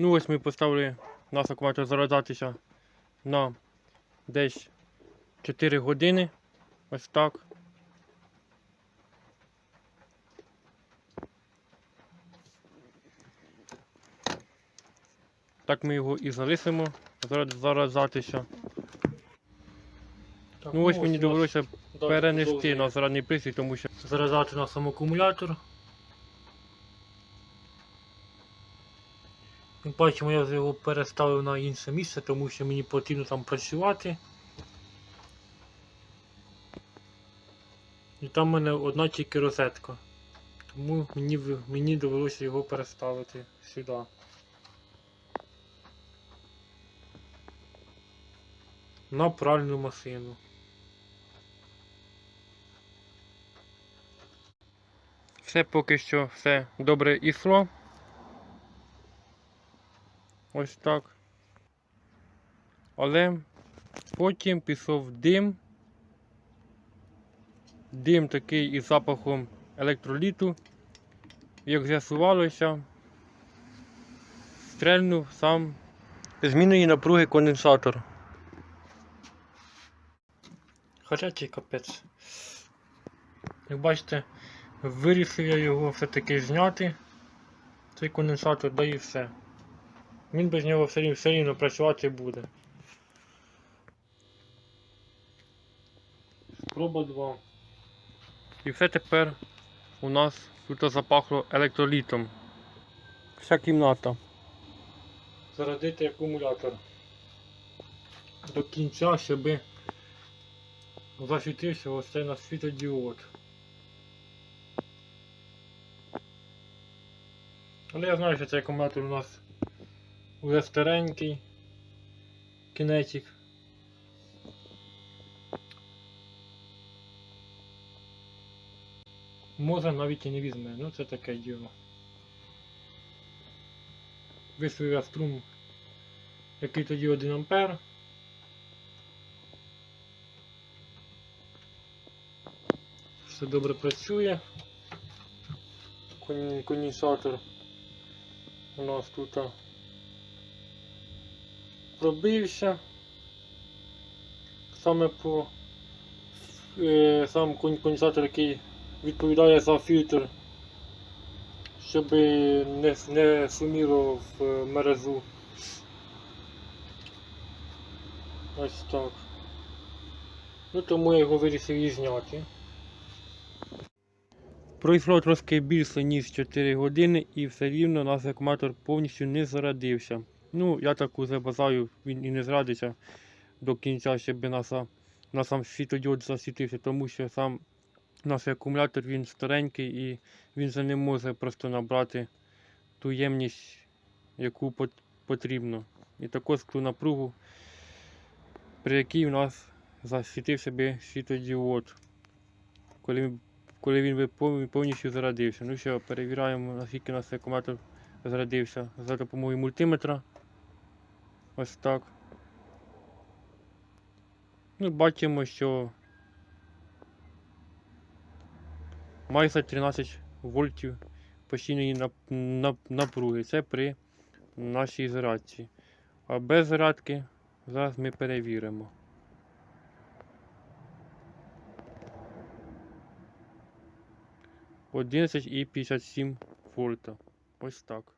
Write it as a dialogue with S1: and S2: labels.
S1: Ну ось ми поставили наш акумулятор заряджатися на десь 4 години. Ось так. Так ми його і залишимо заряджатися.
S2: Так,
S1: Ну ось мені довелося перенести на зарядний пристрій, тому що
S2: заряджати на сам акумулятор. Як бачимо, я вже його переставив на інше місце, тому що мені потрібно там працювати. І там в мене одна тільки розетка. Тому мені, мені довелося його переставити сюди. На пральну машину.
S1: все поки що все добре ішло. Ось так. Але потім пішов дим. Дим такий із запахом електроліту. Як з'ясувалося, стрельнув сам змінної напруги конденсатор.
S2: Гарячий капець. Як бачите, вирішив я його все-таки зняти. Цей конденсатор, да і все. Він без нього все рівно, все рівно працювати буде. Спроба 2.
S1: І все тепер у нас тут запахло електролітом. Вся кімната.
S2: Зарядити акумулятор. До кінця, щоб засвітився ось цей на світодіод. Але я знаю, що цей акумулятор у нас вже старенький. Кінетик. Може навіть і не візьме, ну це таке діло. Висвів струм, який тоді 1 ампер. Все добре працює. Кон- Конденсатор у нас тут пробився. Саме по е, сам кон- конденсатор, який відповідає за фільтр, щоб не, не сумірував е, мережу. Ось так. Ну тому я його вирішив і зняти.
S1: Пройшло трошки більше ніж 4 години і все рівно наш акумулятор повністю не зарядився. Ну, я так уже бажаю, він і не зрадиться до кінця, щоб наша, на сам світодіод засвітився, тому що сам наш акумулятор він старенький і він вже не може просто набрати ту ємність, яку потрібно. І також ту напругу, при якій у нас засвітився би світодіод. Коли коли він повністю зарядився. Ну що, перевіряємо, наскільки у нас акумулятор зарядився за допомогою мультиметра. Ось так. Ну, бачимо, що майже 13 вольтів постійної нап- нап- напруги. Це при нашій зарядці. А без зарядки зараз ми перевіримо. Одинадцять і 57 вольта. Ось так.